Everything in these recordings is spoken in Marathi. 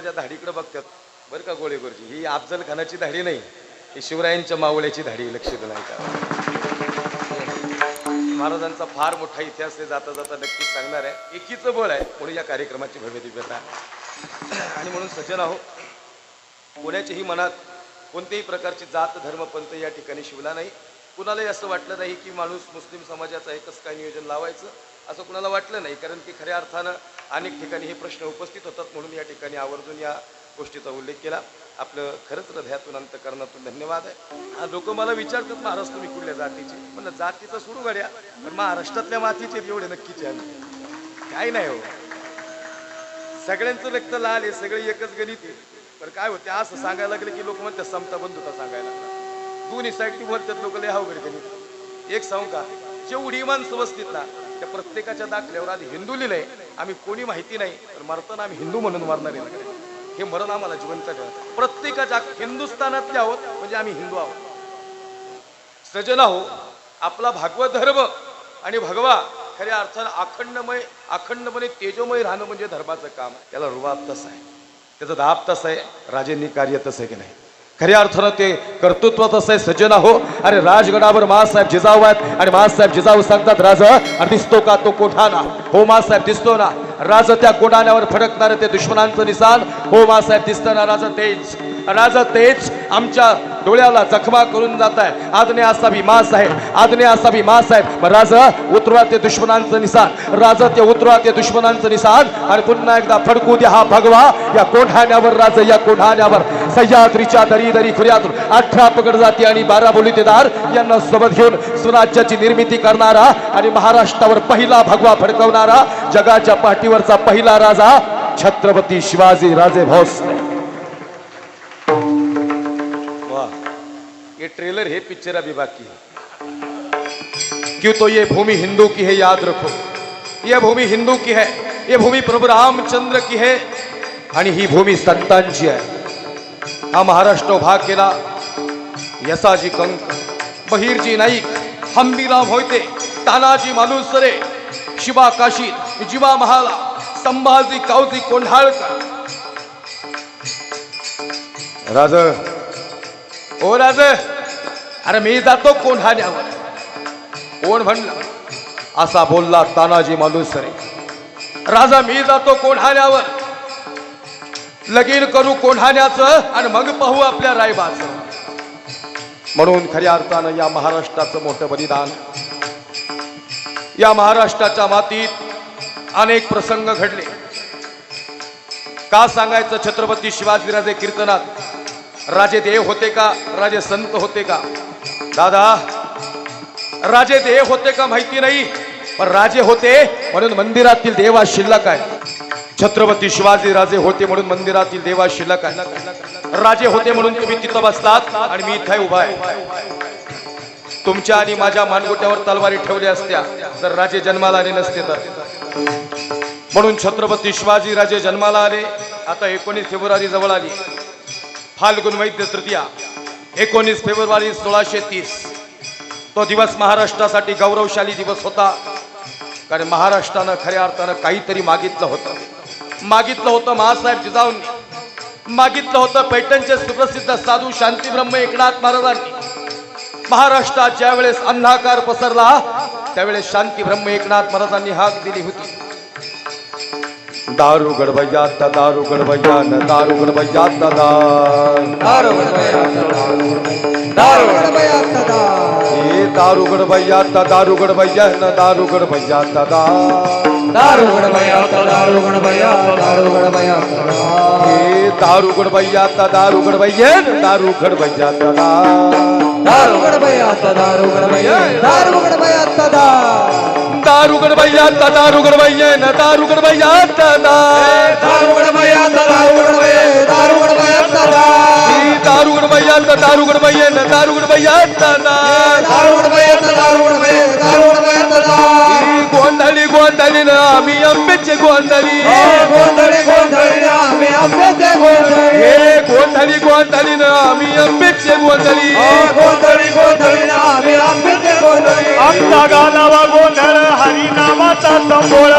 माझ्या धाडीकडे बघतात. बरं का गोळे गुरुजी ही अफजल खानाची दाढी नाही ही शिवरायांच्या मावळ्याची दाढी लक्ष दिलं का? महाराजांचा फार मोठा इतिहास ते जाता जाता नक्कीच सांगणार आहे. एकीचं बळ आहे म्हणून या कार्यक्रमाची भव्य दिव्यता आणि म्हणून सज्जन आहो कोणाच्याही मनात कोणत्याही प्रकारची जात धर्म पंथ या ठिकाणी शिवला नाही. कुणालाही असं वाटलं नाही की माणूस मुस्लिम समाजाचं एकच काय नियोजन लावायचं? असं कुणाला वाटलं नाही कारण की खऱ्या अर्थानं अनेक ठिकाणी हे प्रश्न उपस्थित होतात म्हणून या ठिकाणी आवर्जून या गोष्टीचा उल्लेख केला. आपलं खरंच हृदयातून अंतकरणातून धन्यवाद आहे. लोक मला विचारतात महाराज तुम्ही कुठल्या जातीचे? म्हणलं जातीचं सुरू घड्या पण महाराष्ट्रातल्या मातीचे आहेत एवढे नक्कीच आहे. आम्ही. काय नाही हो. सगळ्यांचं रक्त लाल आहे सगळे एकच गणित आहे. पण काय होते असं सांगायला लागलं की लोक म्हणतात समता बंधुता सांगायला लागला. दोन्ही साईडनी म्हणतात लोक लय अवघड गणित. एक सांगू का? जेवढी माणसं बसतील ना त्या प्रत्येकाच्या दाखल्यावर आधी हिंदू लिहिलंय. आम्ही कोणी माहिती नाही तर मरताना आम्ही हिंदू म्हणून मरणार आहे. हे मरण आम्हाला जिवंत प्रत्येकाच्या हिंदुस्थानातले आहोत म्हणजे आम्ही हिंदू आहोत. सजन आहो आपला भागवत धर्म आणि भगवा खऱ्या अर्थानं अखंडमय अखंडपणे तेजोमय राहणं म्हणजे धर्माचं काम. त्याला रुबाब तसं आहे. त्याचा दाब तसं आहे. राजेंनी कार्य तसं आहे की नाही खऱ्या अर्थानं ते कर्तृत्व तसं आहे सज्जन हो अरे राजगडावर मासाहेब जिजाऊ आहेत आणि मासाहेब जिजाऊ सांगतात राज दिसतो का तो कोठाना हो मासाहेब दिसतो ना. राज त्या कोठाण्यावर फडकणार ते दुश्मनांचं निशान हो मासाहेब दिसतं ना राज तेच राज तेच आमच्या डोळ्याला जखमा करून जात आहे. आदने असावी मास आहे आदने असावी मास आहे राजा राज उतरवा ते दुश्मनांचं निशान राज ते उतरवा ते दुश्मनांचं निशान आणि पुन्हा एकदा फडकू दे हा भगवा या कोठाण्यावर राज या कोठाण्यावर. सह्याद्रीच्या दरी दरी खुऱ्यातून अठरा पकड जाती आणि बारा बोलितेदार यांना सोबत घेऊन स्वराज्याची निर्मिती करणारा आणि महाराष्ट्रावर पहिला भगवा फडकवणारा जगाच्या पाठीवरचा पहिला राजा छत्रपती शिवाजी राजे भोसले ये ट्रेलर है पिक्चर अभी बाकी है. क्यों तो ये भूमि हिंदू की है याद रखो। ये भूमि हिंदू की है ये भूमि प्रभु रामचंद्र की है आणि ही भूमी संतांची आहे. हा महाराष्ट्र भाग केला यसाजी कंक बहिरजी नाईक हंबीराव होयते तानाजी मालुसरे शिवा काशी जिवा महाला संभाजी कावजी कोंढाळकर। राज ओ राज अरे मी जातो कोंढाण्यावर। कोण म्हणलं? असा बोलला तानाजी मालुसरे। राजा मी जातो कोंढाण्यावर। लगीन करू कोंढाण्याचं आणि मग पाहू आपल्या रायबाचं. म्हणून खऱ्या अर्थानं या महाराष्ट्राचं मोठं बलिदान या महाराष्ट्राच्या मातीत अनेक प्रसंग घडले. का सांगायचं छत्रपती शिवाजीराजे कीर्तनात? राजे देव होते का? राजे संत होते का? दादा राजे देव होते का माहिती नाही पण राजे होते म्हणून मंदिरातील देवा शिल्लक आहे. छत्रपती शिवाजी राजे होते म्हणून मंदिरातील देवा शिल्लक आहे राजे होते म्हणून तुम्ही तिथं बसलात आणि मी इथे उभा आहे. तुमच्या आणि माझ्या मानगोट्यावर तलवारी ठेवल्या असत्या. तर राजे जन्माला आले नसते तर. म्हणून छत्रपती शिवाजी राजे जन्माला आले. आता एकोणीस फेब्रुवारी जवळ आली. फाल्गुन वैद्य तृतीया. एकोणीस फेब्रुवारी सोळाशे तीस. तो दिवस महाराष्ट्रासाठी गौरवशाली दिवस होता. कारण महाराष्ट्रानं खऱ्या अर्थानं काहीतरी मागितलं होतं. मागितलं होतं महासाहेब जिजाऊंनी. मागितलं होतं पैठणचे सुप्रसिद्ध साधू शांतीब्रह्म एकनाथ महाराजांनी. महाराष्ट्रात ज्या वेळेस अंधाकार पसरला त्यावेळेस शांती ब्रह्म एकनाथ महाराजांनी हाक दिली होती. दारू गडबैयात दारू गडबैयान दारू गडबैयात दा. दारू गडबयात दारू गडबयात दा हे दारू गडबैयात दारू गडबैयान दारू गडबैयात दा दारू गडबयात दारू गडबयात दारू गडबयात हे दारू गडबैयात दारू गडबैयन दारू गडबैयात दा. दारू गडबयात दारू गडबयात दारू गडबयात दा. दारू गडबैयात दारू गडबैयन दारू गडबैयात दा. दारू दारू गडबयात दारू गडबयात दा. हे दारू गडबैयात दारू गडबैयन दारू गडबैयात दा. दारू गडबयात दारू दा. ही गोंधळी ना आम्ही आंब्याचे गोंधळी गोंधळी गोंधळी ना आम्ही आंब्याचे गोंधळी हे गोंधळी गोंधळी ना आम्ही आंब्याचे गोंधळी गोंधळी गोंधळी ना आम्ही आंब्याचे गोंधळी आमचा गालावा गोंधळ हरी नामाचा संबोळ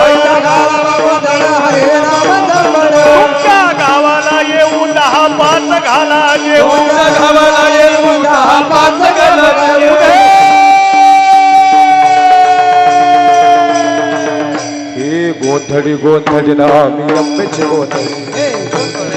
गालावा हरी नामाचा गावाला येऊ दहा पाच घाला येऊन गावाला येऊ दहा पाच घाला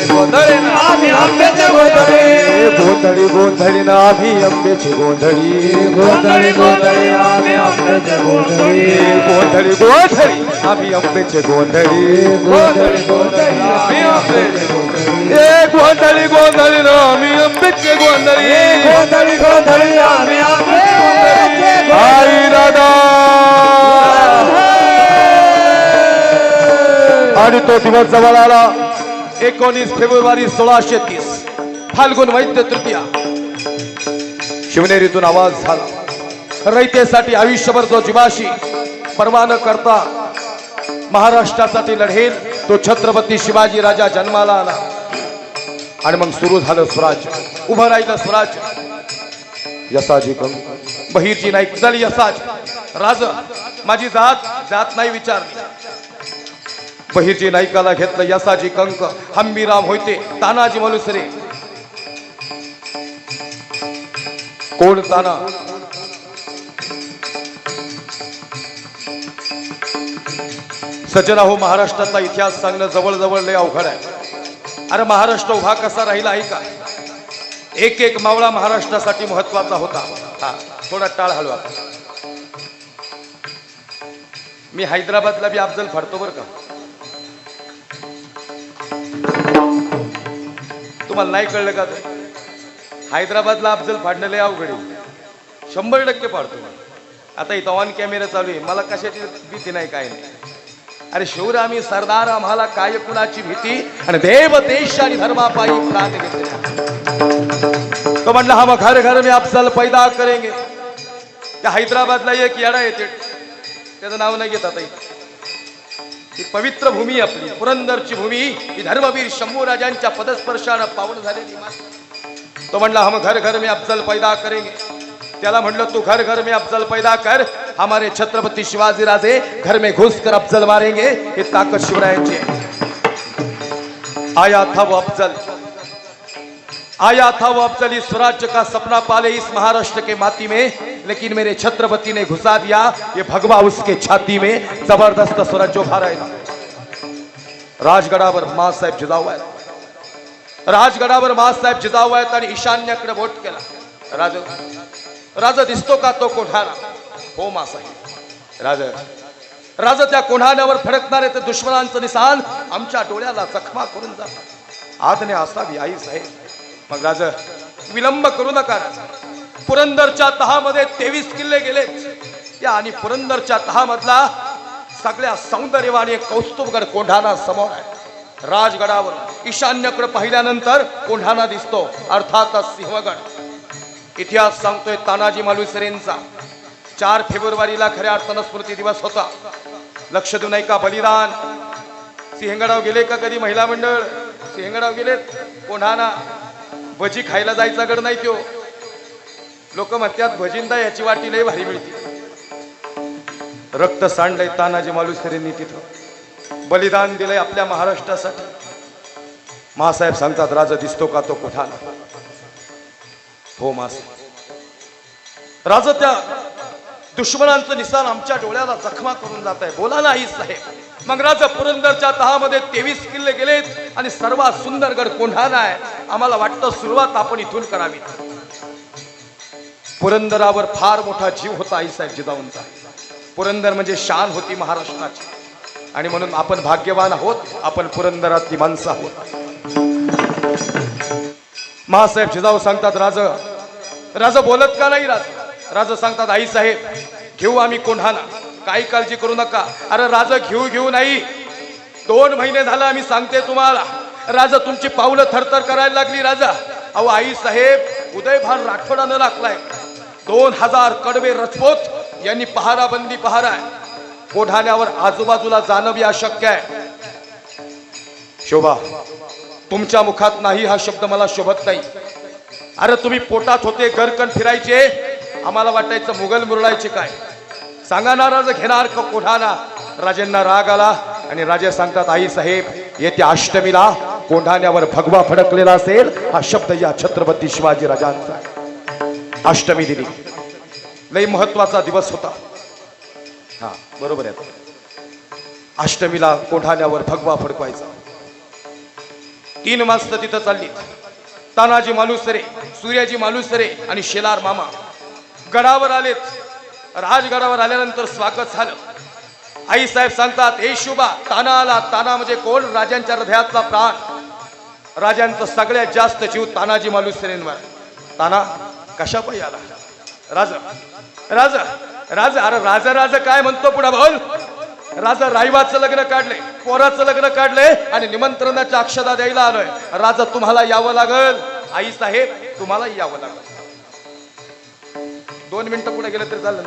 गोंधळे ना. आम्ही आंब्याचे गोंधळे ए, गोंधळी गोंधळी ना आम्ही आंब्याची गोंधळी गोंधळी गोंधळी आम्ही आंब्याचे गोंधळी ए, गोंधळी गोंधळी आम्ही आंब्याचे गोंधळी गोंधळी गोंधळी आम्ही आंब्याचे गोंधळी ए गोंधळी गोंधळी ना आम्ही आंब्याचे गोंधळी गोंधळी गोंधळी आम्ही आंब्याचे गोंधळी आई दादा आणि तो दिवस जवळ आला. एकोणीस फेब्रुवारी सोळाशे तीस. फाल्गुन वैद्य तृतीया. शिवनेरीतून आवाज झाला. रयतेसाठी आयुष्यभर जो जिवाशी परवा न करता महाराष्ट्रासाठी लढेल तो छत्रपती शिवाजी राजा जन्माला आला. आणि मग सुरू झालं स्वराज्य उभं राहिलं स्वराज्य यसाजी कंक बहिरजी नाही चल यसाज. राज माझी जात जात नाही विचारली. बहिरजी नायिकाला घेतलं यसाजी कंक. हंबीराम होते तानाजी मनुसरे कोण ताना? सज्जना हो महाराष्ट्राचा इतिहास सांगणं जवळजवळ लय अवघड आहे. अरे महाराष्ट्र उभा कसा राहिला आहे का? एक एक मावळा महाराष्ट्रासाठी महत्त्वाचा होता. हा थोडा टाळ हलवा. मी हैदराबादला बी अफजल फाडतो बरं का. तुम्हाला नाही कळलं का? हैदराबादला अफजल फाडणं लय अवघड आहे. शंभर टक्के फाडतो आता इथं ऑन कॅमेरा चालू आहे. मला कशाची भीती नाही काय नाही. अरे शौर आम्ही सरदार आम्हाला काय कुणाची भीती? आणि देव देश आणि धर्मापायी प्राण घेतले. तो म्हणला हम घर घर में अफजल पैदा करेंगे. त्या हैदराबादला एक येडा येते. त्याचं नाव नाही घेत आता ही पवित्र भूमी आपली. पुरंदरची भूमी ही. धर्मवीर शंभू राजांच्या पदस्पर्शानं पावन झालेली तो म्हणला हम घर घर में अफजल पैदा करेंगे. त्याला म्हणलं तू घर घर में अफजल पैदा कर. हमारे छत्रपती शिवाजी राजे घर में घुस कर अफजल मारेंगे. हे ताकद शिवरायांची आया था वो अफजल. आया था वो अफजली स्वराज्य का सपना पाले इस महाराष्ट्र के माटी में लेकिन मेरे छत्रपति ने घुसा दिया ये भगवा उसके छाती में जबरदस्त स्वराज्य उभा राहिला राजगडावर मासाहेब जिजाऊ आहेत राजगडावर मासाहेब जिजाऊ आहेत आणि ईशान्याकडे वोट केला राज राजा दिसतो का तो कोठारा हो। मासाहेब राजा राज त्या कोढाण्यावर फडकणारे ते दुश्मनांचं निशान आमच्या डोळ्याला जखमा करून जातात। आदने असावी आई साहेब। मग राज विलंब करू नका. पुरंदरच्या तहामध्ये तेवीस किल्ले गेले. या आणि पुरंदरच्या तहामधला सगळ्या सौंदर्यवान एक कौस्तुभगड कोंढाणा समोर आहे. राजगडावर ईशान्यकडे पाहिल्यानंतर कोंढाणा दिसतो अर्थातच सिंहगड. इतिहास सांगतोय तानाजी मालुसरेंचा चार फेब्रुवारीला खऱ्या अर्थानं स्मृती दिवस होता. लक्ष देऊ नये का बलिदान. सिंहगडाव गेले का कधी महिला मंडळ? सिंहगडाव गेलेत. कोंढाणा. भजी खायला जायचा गड नाही त्यो. लोक म्हणतात भजिंदा याची वाटी लय भारी मिळते. रक्त सांडलंय तानाजी मालुसरेंनी तिथं. बलिदान दिलंय आपल्या महाराष्ट्रासाठी. मासाहेब सांगतात राजा दिसतो का तो कुठा हो मास. राजा त्या दुश्मनांचं निशाण आमच्या डोळ्याला जखमा करून जात आहे बोला नाही साहेब. मग राजा पुरंदरच्या तहामध्ये तेवीस किल्ले गेलेत आणि सर्वात सुंदर गड कोंढाणा आहे. आम्हाला वाटतं सुरुवात आपण इथून करावी. पुरंदरावर फार मोठा जीव होता आईसाहेब जिजाऊंचा. पुरंदर म्हणजे शान होती महाराष्ट्राची. आणि म्हणून आपण भाग्यवान आहोत आपण पुरंदरातली माणसं आहोत. महासाहेब जिजाऊ सांगतात राज राजा बोलत का नाही राज? राजा सांगतात आई साहेब घेऊ आम्ही कोंढाणा. काही काळजी करू नका. अरे राजा घेऊ घेऊ नाही. दोन महिने झालं आम्ही सांगते तुम्हाला. राजा तुमची पावलं थरथर करायला लागली राजा. अहो आई साहेब उदयभान राठोडानं लागलाय. दोन हजार कडवे रजपूत यांनी पहाराबंदी पहारा कोढाण्यावर आजूबाजूला जाणं बी अशक्य आहे. शोभा तुमच्या मुखात नाही हा शब्द मला शोभत नाही. अरे तुम्ही पोटात होते गरकन फिरायचे. आम्हाला वाटायचं मुघल मुरळायचे काय. सांगा ना घेणार का कोढाना राजेंना राग आला आणि राजे सांगतात आई साहेब येत्या अष्टमीला कोंढाण्यावर भगवा फडकलेला असेल हा शब्द या छत्रपती शिवाजी राजांचा. अष्टमी दिली लई महत्त्वाचा दिवस होता. हा बरोबर आहे. अष्टमीला कोठाण्यावर भगवा फडकवायचा. तीन मास्त तिथं चालली. तानाजी मालुसरे सूर्याजी मालुसरे आणि शेलार मामा. गडावर आलेत. राजगडावर आल्यानंतर स्वागत झालं. आई साहेब सांगतात ए शुभा ताना आला ताना म्हणजे कोण? राजांच्या हृदयातला प्राण. राजांचं सगळ्यात जास्त जीव तानाजी मालुसरेंवर. ताना कशा पायी आला? राजा राजा राजा अरे राजा राजा काय म्हणतो पुढे बोल. राजा राईवाचं लग्न काढले पोराचं लग्न काढले आणि निमंत्रणाच्या अक्षता द्यायला आलोय. राजा तुम्हाला यावं लागल. आई साहेब तुम्हाला यावं लागल. दोन मिनिटं पुढे गेलं तरी चाललं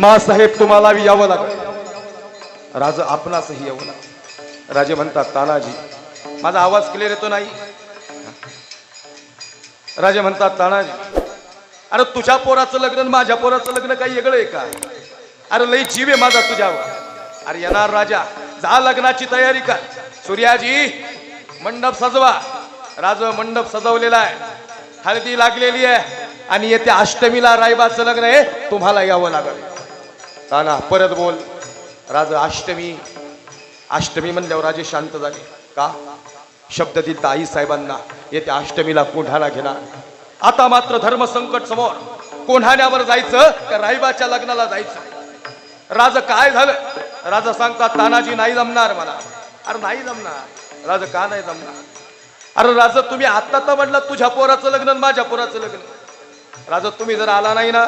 मा साहेब तुम्हाला यावं लागल राजा आपणासही यावं लागल राजे म्हणतात तानाजी माझा आवाज क्लिअर येतो नाही? राजे म्हणतात तानाजी अरे तुझ्या पोराचं लग्न माझ्या पोराचं लग्न काही वेगळं आहे का? अरे लई जीव आहे माझा तुझ्यावर. अरे येणार राजा जा लग्नाची तयारी कर. सूर्याजी मंडप सजवा. राज मंडप सजवलेला आहे. हळदी लागलेली आहे. आणि येत्या अष्टमीला रायबाचं लग्न आहे. तुम्हाला यावं लागल. ताना परत बोल. राज अष्टमी. अष्टमी म्हणल्यावर राजे शांत झाले. का? शब्द दिलता आई साहेबांना येत्या अष्टमीला कोढाला घेणार. आता मात्र धर्म संकट समोर. कोढाण्यावर जायचं का रायबाच्या लग्नाला जायचं? राजा काय झालं? राजा सांगतात तानाजी नाही जमणार मला. अरे नाही जमणार. राजा का नाही जमणार? अरे राजा तुम्ही आत्ता तर म्हटलं तुझ्या पोराचं लग्न आणि माझ्या पोराचं लग्न. राजा तुम्ही जर आला नाही ना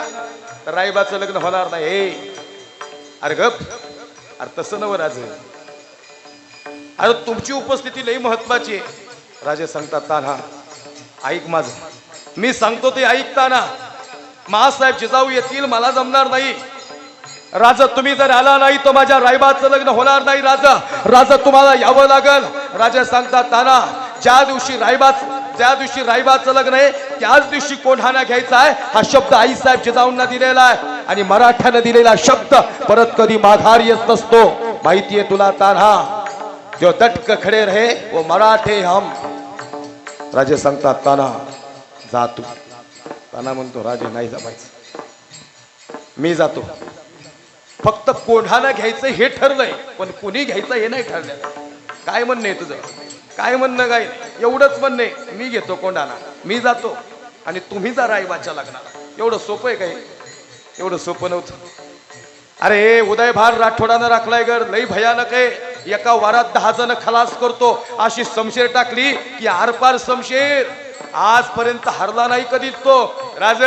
तर रायबाचं लग्न होणार नाही. हे अरे गप. अरे तसं नव राज. अरे तुमची उपस्थिती लई महत्वाची आहे. राजे सांगतात ताना ऐक माझं. मी सांगतो ते ऐकताना महासाहेब जिजाऊ येतील मला जमणार नाही. राजा तुम्ही जर आला नाही तर माझ्या रायबाचं लग्न होणार नाही राजा. राजा तुम्हाला यावं लागल. राजा सांगतात ताना ज्या दिवशी रायबाच ज्या दिवशी रायबाचं लग्न आहे त्याच दिवशी कोंढाणा घ्यायचा आहे. हा शब्द आईसाहेब जिजाऊंना दिलेला आहे आणि मराठ्यानं दिलेला शब्द परत कधी माघार येत नसतो माहितीये तुला तान्हा. जो दटक खडे रहे वो मराठे हम. राजे सांगतात ताना जा तू. ताना म्हणतो राजे नाही जमायचं. मी जातो. फक्त कोढाना घ्यायचं हे ठरलंय पण कुणी घ्यायचं हे नाही ठरलं काय म्हणणं आहे तुझं? काय म्हणणं काय एवढंच म्हणणं. मी घेतो कोंढाणा मी जातो. आणि तुम्ही जा रायबाच्या लग्नाला. एवढं सोपं आहे काय एवढं सोपं नव्हतं. अरे हे उदयभार राठोडानं राखलाय गर लई भयानक आहे. एका वारात दहा जण खलास करतो. अशी समशेर टाकली की आरपार समशेर. आजपर्यंत हरला नाही कधीच तो. राज!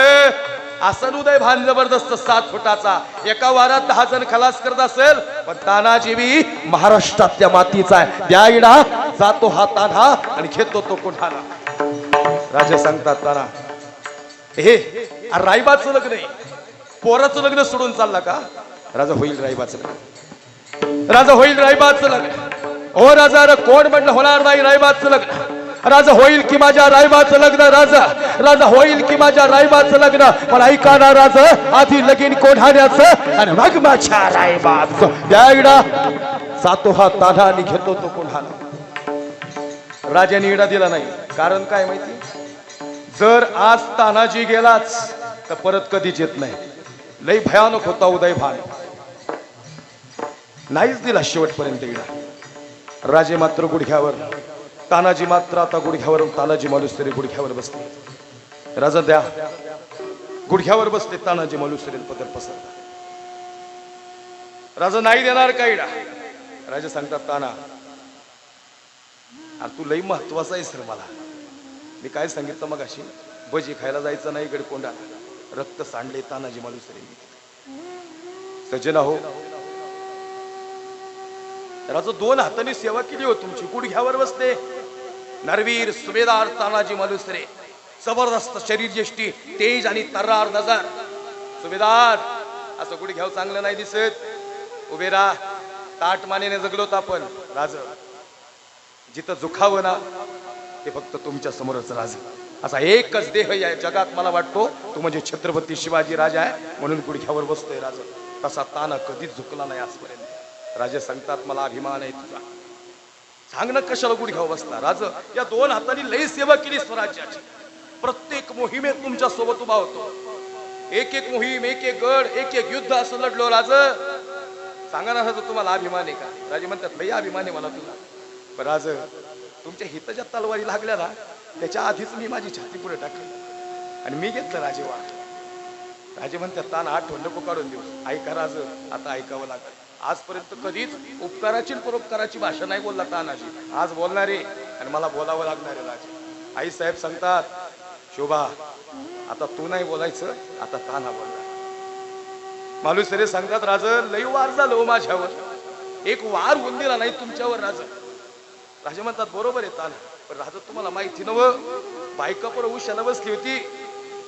असं उदय भान जबरदस्त सात फुटाचा. एका वारात दहा जण खलास करत असेल पण तानाजी बी महाराष्ट्रातल्या मातीचा आहे. द्या इडा जातो हा तान्हा आणि घेतो तो कुठाना राजा सांगतात ताना हे अरे रायबाचं लग्न आहे. पोराचं लग्न सोडून चालला का? राजा होईल रायबाचं लग्न. राजा होईल रायबाचं लग्न. हो राजा कोण म्हणलं होणार नाही रायबाचं लग्न? राजा होईल की माझ्या रायबाचं लग्न राजा राजा होईल की माझ्या रायबाचं लग्न? पण ऐका ना राजा आधी लगीन कोढाण्याचं आणि मग माझ्या रायबाचं. द्या सातो हा ताना आणि घेतो तो कोढाना राजाने इडा दिला नाही. कारण काय माहिती? जर आज तानाजी गेलाच तर परत कधीच येत नाही. लई भयानक होता उदय भान. नाहीच दिला शेवटपर्यंत इडा. राजे मात्र गुडघ्यावर तानाजी मात्र आता गुडघ्यावर तानाजी मालुसरे गुडघ्यावर बसले. राजा द्या. गुडघ्यावर बसले तानाजी मालुसरे पदर पसरला. राजा नाही देणार काही राजा सांगतात ताना अरे तू लई महत्त्वाचा आहेस रे मला. मी काय सांगितलं मग अशी भजी खायला जायचं नाही इकडे कोंडा. रक्त सांडले तानाजी मालुसरे सजना हो राजा दोन हातांनी सेवा केली हो तुमची. गुडघ्यावर बसते नरवीर सुभेदार तानाजी मालुसरे जबरदस्त शरीर ज्येष्ठी तेज आणि तर्रार नजर. सुभेदार असं गुडघ्यावर चांगलं नाही दिसत. उभे राहा. ताट मानेने जगलोत आपण. राज जिथं जुखावं ना ते फक्त तुमच्या समोरच राज. असा एकच देह या जगात मला वाटतो तो म्हणजे छत्रपती शिवाजी राजा आहे म्हणून गुडघ्यावर बसतोय राजा. तसा ताना कधीच झुकला नाही आजपर्यंत. राजे सांगतात मला अभिमान आहे तुझा. सांगणं कशाला कशाला गुडघ्यावर बसला राज या दोन हातांनी लई सेवा केली स्वराज्याची. प्रत्येक मोहिमेत तुमच्यासोबत उभा होतो. एक एक मोहीम एक एक गड एक एक युद्ध असं लढलो राज. सांगा ना तुम्हाला अभिमान आहे का? राजे म्हणतात लई अभिमान आहे मला तुला. पण राज तुमच्या हिताच्या तलवारी लागल्या ना त्याच्या आधीच मी माझी छाती पुढे टाकली. आणि मी घेतलं राजे वा राजे म्हणतात ताण आठवण नको काढून देऊ. ऐका राज आता ऐकावं लागेल. आजपर्यंत कधीच उपकाराची परोपकाराची भाषा नाही बोलला तानाजी. आज बोलणारे आणि मला बोलावं लागणारे राजे. आई साहेब सांगतात शोभा आता तू नाही बोलायचं आता ताना बोलणार. मालुसरे सांगतात राज लई वार झालो हो माझ्यावर. एक वार होऊन दिला नाही तुमच्यावर राज. राजे म्हणतात बरोबर आहे ताना पण राजा तुम्हाला माहिती नव बायका पर उशाला बसली होती.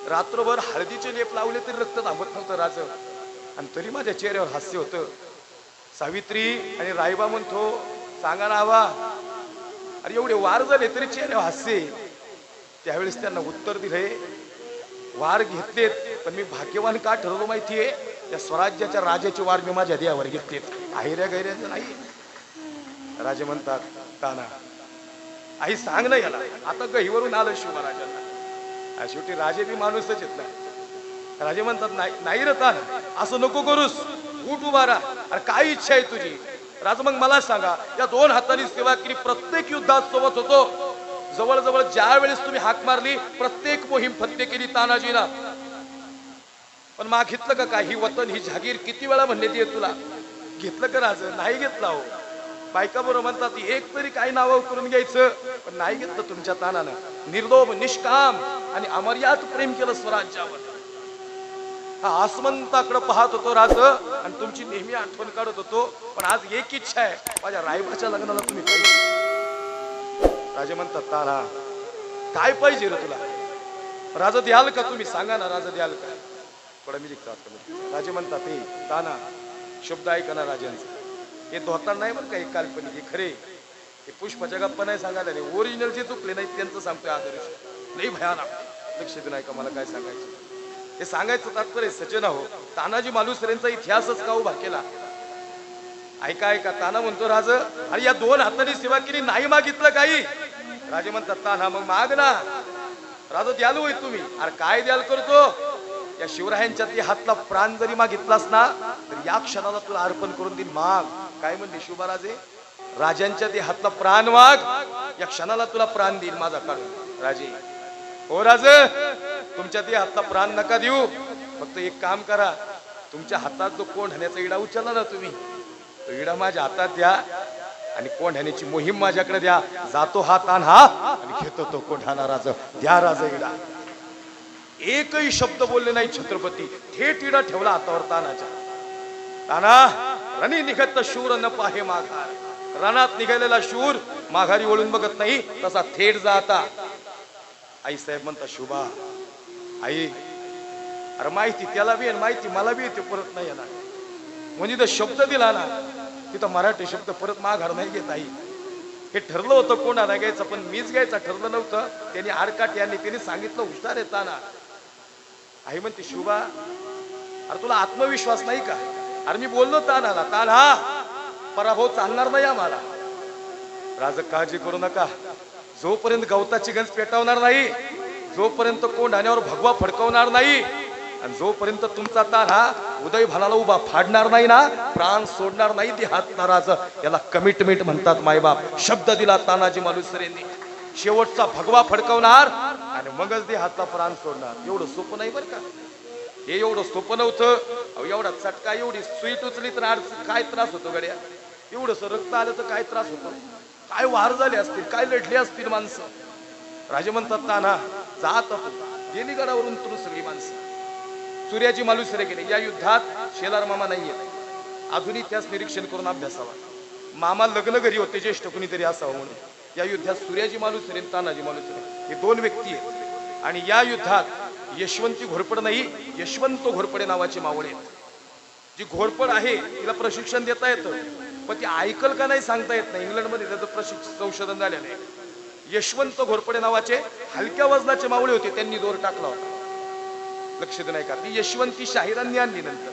रात्रभर हळदीचे लेप लावले तरी रक्त थांबत नव्हतं राज. आणि तरी माझ्या चेहऱ्यावर हास्य होतं. सावित्री आणि राईबा म्हणतो सांगा ना आवा अरे एवढे वार झाले तरी चेहरे हास्य त्यावेळेस त्यांना उत्तर दिले वार घेतलेत पण मी भाग्यवान का ठरवलं माहितीये? त्या स्वराज्याच्या राजाची वार मी माझ्या देहावर घेतलेत. आहिऱ्या गैऱ्याचं नाही. राजे म्हणतात ताना आई सांग ना याला. आता गहीवरून आलं शिवराजांना शेवटी राजे बी माणूसच येत नाही राजे म्हणतात नाही नाही रे तान असं नको करूस. उठ उभा राहा. अरे काय इच्छा आहे तुझी? राज मग मला सांगा या दोन हातांनी सेवा केली प्रत्येक युद्धात सोबत होतो. जवळजवळ ज्या वेळेस तुम्ही हाक मारली प्रत्येक मोहीम फत्ते केली तानाजीना पण मा घेतलं का काय ही वतन ही जागीर किती वेळा म्हणले ती तुला? घेतलं का राज? नाही घेतला हो. बायका बरोबर म्हणतात एक तरी काय नाव करून घ्यायचं पण नाही घेतलं तुमच्या तानानं. निर्लोभ निष्काम आणि अमर्याद प्रेम केलं स्वराज्यावर. आसमंताकडे पाहत होतो राज आणि तुमची नेहमी आठवण काढत होतो. पण आज एक इच्छा आहे माझ्या रायबाच्या लग्नाला तुम्ही पाहिजे. राजे म्हणतात तारा काय पाहिजे रे तुला? राजा द्याल का तुम्ही? सांगा ना राजा द्याल का? थोडा मी लिखतात राजे म्हणतात हे ताना शब्द ऐका ना राजांचा. हे धोताना नाही बरं का हे काल्पनिक हे खरे. हे पुष्पाच्या गप्पा नाही सांगायला रे ओरिजिनल जे चुकले नाही त्यांचं सांगतोय आदर्श. नाही भयानक. लक्ष देऊन ऐका मला काय सांगायचं. हे सांगायचं तात्पर्य सचना हो तानाजी मालुसरेंचा इतिहासच का उभा केला? ऐका ऐका ताना म्हणतो राज अरे या दोन हातांनी सेवा केली नाही मागितलं काही? राजे म्हणतात ताना मग माग ना राजा द्याल होईल तुम्ही. अरे काय द्याल करतो? या शिवरायांच्या ती हातला प्राण जरी मागितलास ना तर या क्षणाला तुला अर्पण करून देईल माग. काय म्हणते शिवराजे राजांच्या ते हातला प्राण माग या क्षणाला तुला प्राण देईल माझा काढून राजे हो राज तुमच्या ते हातला प्राण नका देऊ. फक्त एक काम करा. तुमच्या हातात जो कोण हाण्याचा इडा उचलला ना तुम्ही तो इडा माझ्या हातात द्या आणि कोण कोंढाण्याची मोहीम माझ्याकडे द्या. जातो हा तान हा आणि घेतो तो कोंढाणा राज. द्या राज इडा. एकही शब्द बोलले नाही छत्रपती. थेट इडा ठेवला हातावर तानाच्या ताना रणी निघत शूर न पाहे माघार. रणात निघालेला शूर माघारी वळून बघत नाही तसा थेट जाता. आई साहेब म्हणता शुभा आई अरे माहिती त्याला बी माहिती मला बी येते परत नाही येणार. म्हणजे तो शब्द दिला ना तिथं मराठी शब्द परत माघार नाही घेत आई. हे ठरलं होतं कोणाला घ्यायचं पण मीच घ्यायचं ठरलं नव्हतं. त्यांनी आडकाट यांनी त्यांनी सांगितलं हुशार आहे आई म्हणते शुभा अरे तुला आत्मविश्वास नाही का? अरे मी बोललो तानाला तान हा पराभव चालणार नाही आम्हाला. राज काळजी करू नका जोपर्यंत गवताची गंज पेटवणार नाही जोपर्यंत कोंढाण्यावर भगवा फडकवणार नाही आणि जोपर्यंत तुमचा तार हा उदय भानाला उभा फाडणार नाही ना प्राण सोडणार नाही ती हात नाराज. याला कमिटमेंट म्हणतात मायबाप. शब्द दिला तानाजी मालुसरेंनी. शेवटचा भगवा फडकवणार आणि मगच ते हातला प्राण सोडणार. एवढं सोपं नाही बरं का? हे एवढं सोपं नव्हतं. एवढा चटका एवढी स्वीट उचली तर काय त्रास होतो गड्या? एवढं रक्त आलं तर काय त्रास होतो? काय वार झाले असतील काय लढले असतील माणसं? राजे म्हणतात ताना जात गेली गडावरून तुरू सगळी माणसं. सूर्याची मालुसरे गेले या युद्धात शेलार मामा नाहीये. अजूनही त्यास निरीक्षण करून अभ्यासावा. मामा लग्न घरी होते ज्येष्ठ कुणीतरी असावं म्हणून. या युद्धात सूर्याजी मालुसरे आणि तानाजी मालुसरे हे दोन व्यक्ती आहेत. आणि या युद्धात यशवंती घोरपड नाही यशवंत घोरपडे नावाचे मावळे आहेत. जी घोरपड आहे तिला प्रशिक्षण देता येतं. पण ती ऐकल का नाही सांगता येत नाही. इंग्लंडमध्ये त्याचं प्रशिक्षण संशोधन झालेलं आहे. यशवंत घोरपडे नावाचे हलक्या वजनाचे मावळे होते. त्यांनी दोर टाकला होता. लक्ष देऊ नाही का ती यशवंती शाहिरांनी आणली नंतर.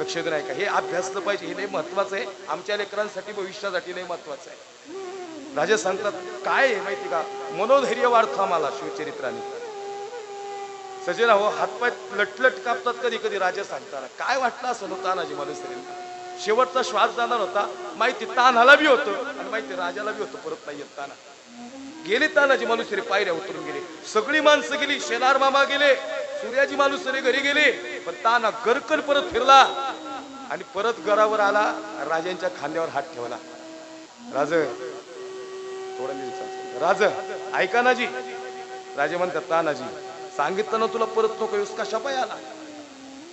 लक्ष देऊ नाही का हे अभ्यासलं पाहिजे. हे लय महत्वाचं आहे. आमच्या लेकरांसाठी भविष्यासाठी लय महत्वाचं आहे. राजे सांगतात काय आहे माहिती का? मनोधैर्य वाढतं आम्हाला शिवचरित्राने. सजन हो हातपाय लटलट कापतात कधी कधी राजा सांगताना. काय वाटलं असं नव्हतं तानाजी मालुसरेंना शेवटचा श्वास जाणार होता. माहिती तानाला बी होतं आणि माहिती राजाला बी होतं परत नाही येत ताना गेले तानाजी मालुसरे पायऱ्या उतरून गेले. सगळी माणसं गेली शेलार मामा गेले सूर्याजी मालुसरे घरी गेले. पण ताना गरकन परत फिरला आणि परत घरावर आला राजांच्या खांद्यावर हात ठेवला. राज थोडा मी राज ऐका ना जी. राजे म्हणतात तानाजी सांगितलं ना तुला परत नको येऊस कशा पाय आला?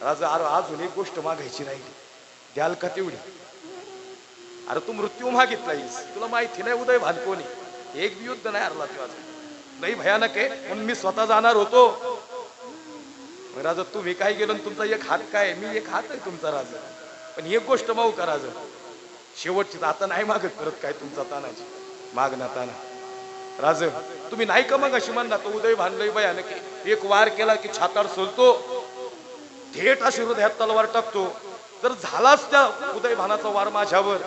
राजा अरे अजून एक गोष्ट मागायची राहिली. द्याल का तेवढी? अरे तू मृत्यू मागितलायस तुला माहिती नाही उदय भालकोनी. एक बी युद्ध नाही हरला तेव्हा नाही भयानक आहे. म्हणून मी स्वतः जाणार होतो. राजा तुम्ही काय गेलो आणि तुमचा एक हात काय? मी एक हात आहे तुमचा राजा. पण एक गोष्ट माऊ का राजा? शेवटची तर आता नाही मागत परत काय तुमचा तानाची माग ना ताना. राज तुम्ही नाही का मग अशी म्हणला तो उदय भानलय भयानक एक वार केला की छाताड सोलतो. थेट अशी हृदयात तलवार टाकतो. जर झालाच त्या उदयभानाचा वार माझ्यावर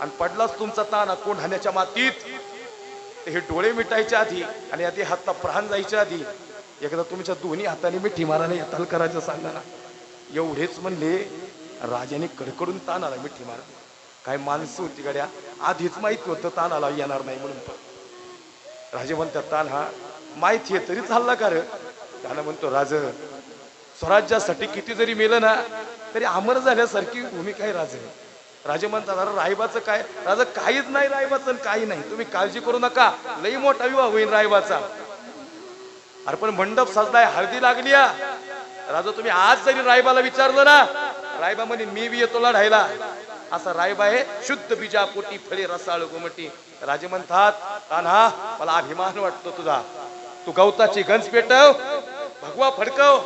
आणि पडलाच तुमचा ताना कोंढाण्याच्या मातीत हे डोळे मिटायच्या आधी आणि आधी हातला प्राण जायच्या आधी एकदा तुमच्या दोन्ही हाताने मी ठिमाराने येताल करायचं सांगा ना. एवढेच म्हणले राजाने कडकडून तानाला मिठी मारा काय माणसं होती गड्या आधीच माहिती होतं ताण आला येणार नाही म्हणून पण. राजे म्हणतात ताण हा माहिती आहे तरी चालला का त्यानं म्हणतो राज स्वराज्यासाठी किती जरी मेलं ना तरी अमर झाल्यासारखी भूमिका आहे राजे? राजे म्हणतात अरे रायबाचं काय? राजा काहीच नाही रायबाचं आणि काही नाही. तुम्ही काळजी करू नका. लई मोठा विवाह होईल रायबाचा. अरे पण मंडप सजलाय हळदी लागली राजा तुम्ही आज जरी रायबाला विचारलं ना रायबा म्हणे मी बी येतो लढायला. असा रायबा आहे शुद्ध बीजा पोटी फळे रसाळ गोमटी. राजे म्हणतात तान्हा मला अभिमान वाटतो तुझा. तू गवताची गंज पेटव भगवा फडकव.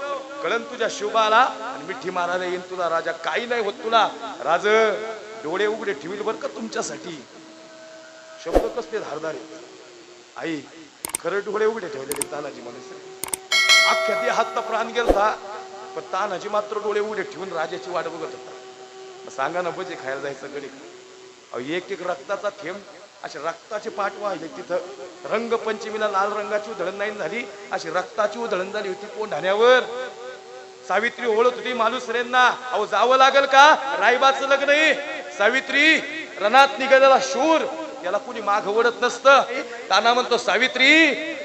कळण तुझ्या शिवबाला आणि मिठी मारायला येईल तुला राजा. काही नाही होत तुला. राज डोळे उघडे ठेवील बर का तुमच्यासाठी? शब्द कसले धारदार आहेत. आई खरं डोळे उघडे ठेवलेले तानाजी माणूस. अख्ख्या ते हातचा प्राण गेलता पण तानाजी मात्र डोळे उघडे ठेवून राजाची वाट बघत होता. सांगा ना भजे खायला जायचं गडी. अहो एक एक रक्ताचा थेंब असे रक्ताचे पाठ वाहिले तिथं. रंगपंचमीला लाल रंगाची उधळण नाही झाली अशी रक्ताची उधळण झाली होती कोंढाण्यावर. सावित्री ओळख होती मालुसरेंना. अहो जावं लागल का? रायबाचं लग्न आहे. सावित्री रणात निघालेला शूर. याला कुणी माग ओढत नसतं. ताना म्हणतो सावित्री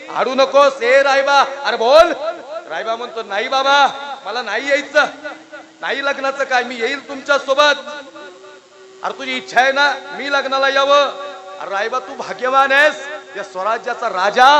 हाडू नकोस. ए रायबा. अरे बोल. रायबा म्हणतो नाही बाबा मला नाही यायचं. नाही लग्नाचं काय? मी येईल तुमच्यासोबत अरे तुझी इच्छा आहे ना? मी लग्नाला यावं. अरे रायबा तू भाग्यवान आहेस. या स्वराज्याचा राजा.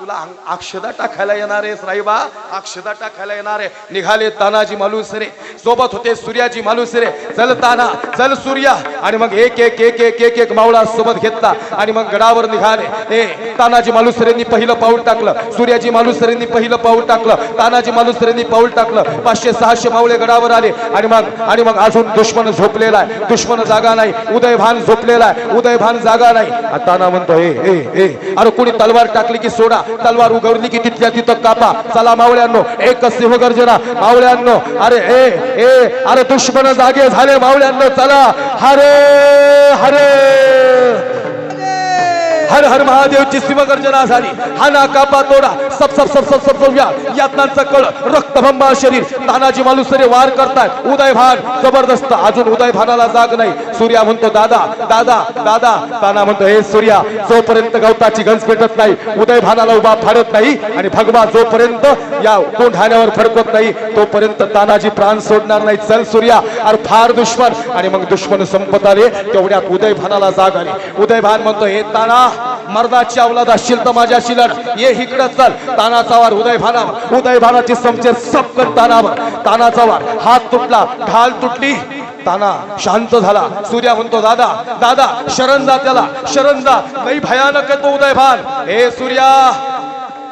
तुला अक्षदा टाकायला येणार आहेस राईबा. अक्षदा टाकायला येणार आहे. निघाले तानाजी मालुसरे. सोबत होते सूर्याजी मालुसरे. चल ताना चल सूर्या. आणि मग एक एक एक एक एक एक मावळा सोबत घेतला. आणि मग गडावर निघाले. ए तानाजी मालुसरेंनी पहिलं पाऊल टाकलं. सूर्याजी मालुसरेंनी पहिलं पाऊल टाकलं. तानाजी मालुसरेंनी पाऊल टाकलं. पाचशे सहाशे मावळे गडावर आले. आणि मग आणि मग अजून दुश्मन झोपलेला आहे. दुश्मन जागा नाही. उदयभान झोपलेला आहे. उदयभान जागा नाही. ताना म्हणतो ए ए. अरे कुणी तलवार टाकली की सोडा. तलवार उघडली की तिथल्या तिथं कापा. चला मावळ्यांनो एक सिंह गर्जना. मावळ्यांनो अरे ए ए अरे दुश्मन जागे झाले मावळ्यांनो चला. हरे हरे. हर हर महादेवची शिवगर्जना झाली. हा ना कापा तोडा. सब सब सब सब सब या यातनांचा कळ रक्तभंबा शरीर. तानाजी मालुसरे वार करतात उदयभान जबरदस्त. अजून उदय भानाला जाग नाही. सूर्या म्हणतो दादा दादा दादा. ताना म्हणतो हे सूर्या जोपर्यंत गवताची गंज पेटत नाही उदयभानाला उभा फाडत नाही आणि भगवा जोपर्यंत या कोंढाण्यावर फडकत नाही तोपर्यंत तानाजी प्राण सोडणार नाही. चल सूर्या. अरे फार दुश्मन. आणि मग दुश्मन संपत आले. तेवढ्यात उदयभानाला जाग आली. उदयभान म्हणतो हे ताना मर्दाची अवलाद असशील तर माझ्या शिलट ये इकडं चल. तानाचा वार उदयभानावर उदयभानाची समचे सबकन तानावर. तानाचा वार हात तुटला ढाल तुटली. ताना शांत झाला. सूर्या म्हणतो दादा दादा शरण जा त्याला शरण जा. नाही भयानक तो उदय उदयभान हे सूर्या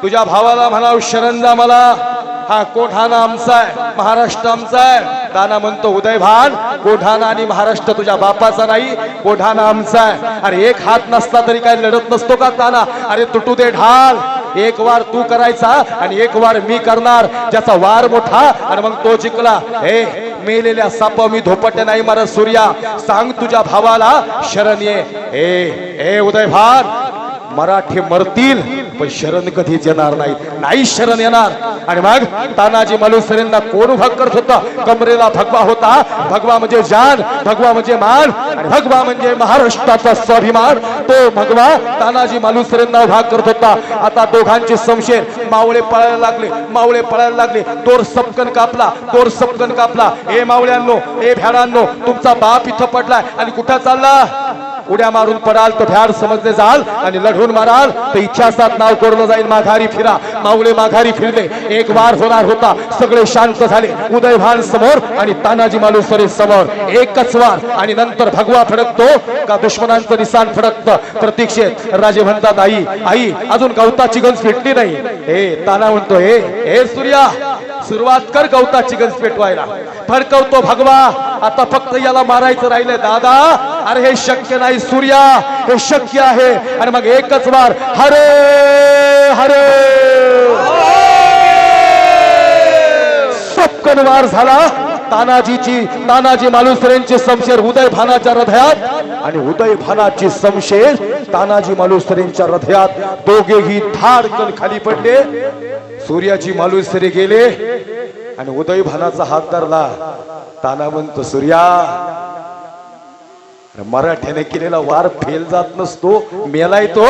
तुझ्या भावाला म्हणाव शरण जा मला. हा कोठाना आमचा आहे महाराष्ट्र आमचा आहे. ताना म्हणतो उदयभान कोठाना आणि महाराष्ट्र तुझ्या बापाचा नाही कोठाना आमचा आहे. अरे एक हात नसला तरी काय लढत नसतो का ताना अरे तुटू दे ढाल. एक वार तू करायचा आणि एक वार मी करणार. ज्याचा वार मोठा आणि मग तो जिंकला. हे मेलेल्या साप मी धोपटे नाही मारत सूर्या. सांग तुझ्या भावाला शरण ये. हे उदय उदयभान मराठी मरतील. पण शरण कधीच येणार नाही. नाही शरण येणार. आणि मग तानाजी मालुसरेंना कोण भाग करत होता? कमरेला भगवा होता. भगवा म्हणजे जान भगवा म्हणजे मान आणि भगवा म्हणजे महाराष्ट्राचा स्वाभिमान. तो भगवा तानाजी मालुसरेंना भाग करत होता. आता दोघांचे संशय. मावळे पळायला लागले. मावळे पळायला लागले. दोर सपकन कापला. दोर सपकन कापला. हे मावळ्यांनो हे भ्याडांनो तुमचा बाप इथं पडलाय. आणि कुठं चालला? उड्या मारून पडाल तर भ्याड समजले जाल आणि लढून माराल. तर इच्छासात नाव कोरलं जाईल माघारी फिरा. माऊले माघारी फिरले. एक वार होणार होता. सगळे शांत झाले. उदयभान समोर आणि तानाजी मालुसरे समोर. एकच वार. आणि नंतर भगवा फडकतो. का दुश्मनांचं निशाण फडकतं? प्रतीक्षेत राजे म्हणतात आई आई अजून गवताची गंज फिटली नाही. हे ताना म्हणतो हे हे सूर्या सुरुवात कर गवताची गंज पेटवायला. फडकवतो भगवा आता फक्त याला मारायचं राहिलंय दादा. अरे हे शक्य नाही सूर्या. हे शक्य आहे. आणि मग एकच वार हरे हरे. सपकन वार झाला. तानाजीची तानाजी मालुसरेंची समशेर उदय भानाच्या हृदयात आणि उदय भानाची समशेर तानाजी मालुसरेंच्या हृदयात. दोघेही धाडकन खाली पडले. सूर्याची मालुसरे गेले आणि उदय भानाचा हात धरला. ताना म्हणतो सूर्या मराठ्याने केलेला वार फेल जात नसतो. मेलाय तो.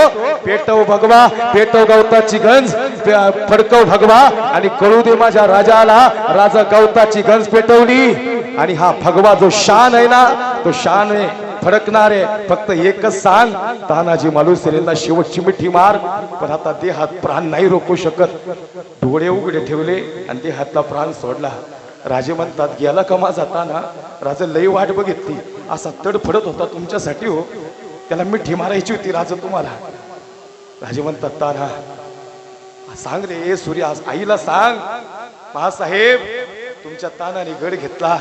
पेटव भगवा पेटव गवताची गंज फडकव भगवा. आणि कळू दे माझ्या राजाला राजा गवताची गंज पेटवली. आणि हा भगवा जो शान आहे ना तो शान आहे फडकणार आहे. फक्त एकच सांग तानाजी मालुसरेंना शेवटची मिठी मार. पण आता देहात प्राण नाही रोखू शकत. डोळे उघडे ठेवले आणि देहातला प्राण सोडला. राजे म्हणतात गेला कमा जाताना राजा लई वाट बघितली. असा तडफडत होता तुमच्यासाठी हो. त्याला मिठी मारायची होती राजा तुम्हाला. राजे म्हणतात तारा सांग रे सूर्य आईला सांग. महासाहेब तुमच्या तानाने गड घेतला.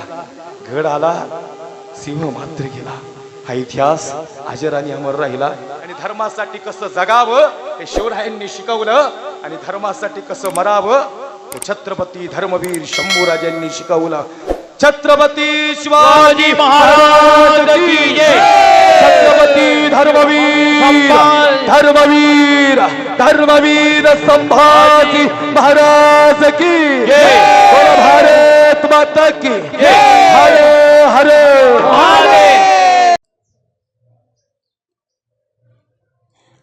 गड आला सिंह मात्र गेला. हा इतिहास आजराने अमर राहिला. आणि धर्मासाठी कसं जगावं हे शिवरायांनी शिकवलं. आणि धर्मासाठी कसं मरावं हे छत्रपती धर्मवीर शंभूराजांनी शिकवलं. छत्रपती शिवाजी महाराज की जय. छत्रपती धर्मवीर. धर्मवीर. धर्मवीर संभाजी महाराज की भारत माता की हरे. हरे.